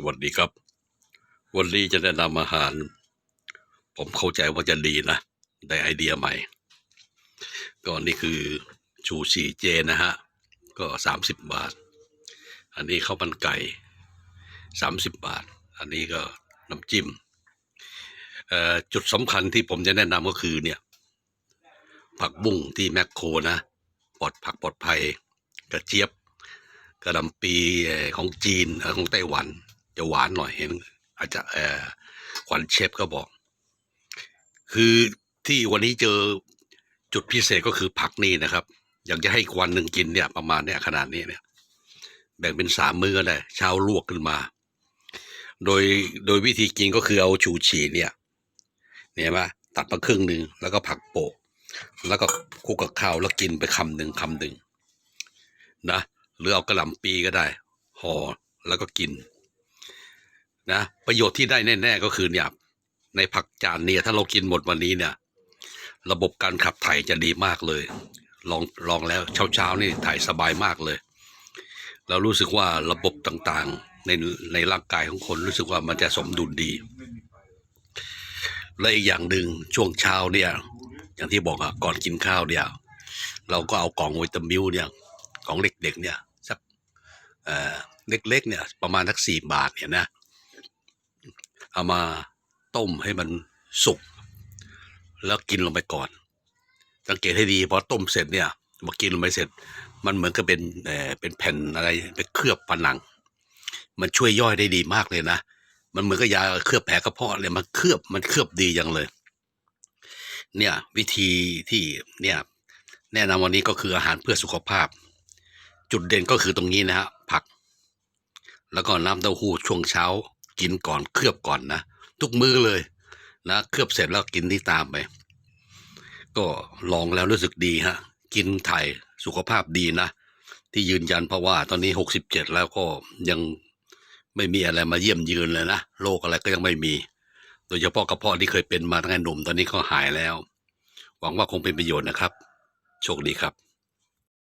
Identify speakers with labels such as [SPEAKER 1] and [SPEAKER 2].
[SPEAKER 1] สวัสดีครับ วันนี้จะแนะนำอาหาร ผมเข้าใจว่าจะดีนะ ได้ไอเดียใหม่ ก็นี่คือชูชีเจนะฮะ ก็สามสิบบาท อันนี้ข้าวมันไก่สามสิบบาท อันนี้ก็น้ำจิ้มจุดสำคัญที่ผมจะแนะนำก็คือเนี่ย ผักบุ้งที่แมคโครนะปลอดผักปลอดภัยกระเจี๊ยบกระหลำปีของจีนของไต้หวัน จะหวานหน่อยเห็น อาจจะเออขวัญเชฟก็บอก คือที่วันนี้เจอจุดพิเศษก็คือผักนี่นะครับ อยากจะให้วันหนึ่งกินเนี่ย ประมาณเนี่ยขนาดนี้เนี่ย แบ่งเป็นสามมื้อก็ได้เช้าลวกขึ้นมา โดยโดยวิธีกินก็คือเอาชูชีเนี่ยเนี่ยเห็นไหมตัดมาครึ่งหนึ่งแล้วก็ผักโปะแล้วก็คุกกับข้าวแล้วกินไปคำหนึ่งคำหนึ่งนะหรือเอากระหล่ำปีก็ได้ห่อแล้วก็กิน นะประโยชน์ที่ได้แน่ ๆ ก็คือเนี่ยในผักจานเนี่ยถ้าเรากินหมดวันนี้เนี่ย ระบบการขับถ่ายจะดีมากเลย ลองลองแล้วเช้าๆนี่ถ่ายสบายมากเลย เรารู้สึกว่าระบบต่างๆ ในในร่างกายของคนรู้สึกว่ามันจะสมดุลดี และอีกอย่างหนึ่งช่วงเช้าเนี่ย อย่างที่บอกอะก่อนกินข้าวเนี่ย เราก็เอากล่องวิตามิวเนี่ยของเด็กๆเนี่ยสักเอ่อเล็กๆเนี่ยประมาณสักสี่บาทเนี่ยนะ เอามาต้มให้มันสุก แล้วกินลงไปก่อน สังเกตให้ดีพอต้มเสร็จเนี่ยมากินลงไปเสร็จ มันเหมือนกับเป็นเออเป็นแผ่นอะไรไปเคลือบผนัง มันช่วยย่อยได้ดีมากเลยนะ มันเหมือนกับยาเคลือบแผลกระเพาะเลยมันเคลือบมันเคลือบดีอย่างเลย เนี่ยวิธีที่เนี่ยแนะนำวันนี้ก็คืออาหารเพื่อสุขภาพ จุดเด่นก็คือตรงนี้นะฮะผัก แล้วก็น้ำเต้าหู้ช่วงเช้า กินก่อนเคลือบก่อนนะ ทุกมื้อเลยนะเคลือบเสร็จแล้วกินที่ตามไป ก็ลองแล้วรู้สึกดีฮะ กินไทยสุขภาพดีนะ ที่ยืนยันเพราะว่าตอนนี้หกสิบเจ็ดแล้วก็ยังไม่มีอะไรมาเยี่ยมยืนเลยนะโรคอะไรก็ยังไม่มี โดยเฉพาะกระเพาะที่เคยเป็นมาตั้งแต่หนุ่มตอนนี้ก็หายแล้ว หวังว่าคงเป็นประโยชน์นะครับ โชคดีครับ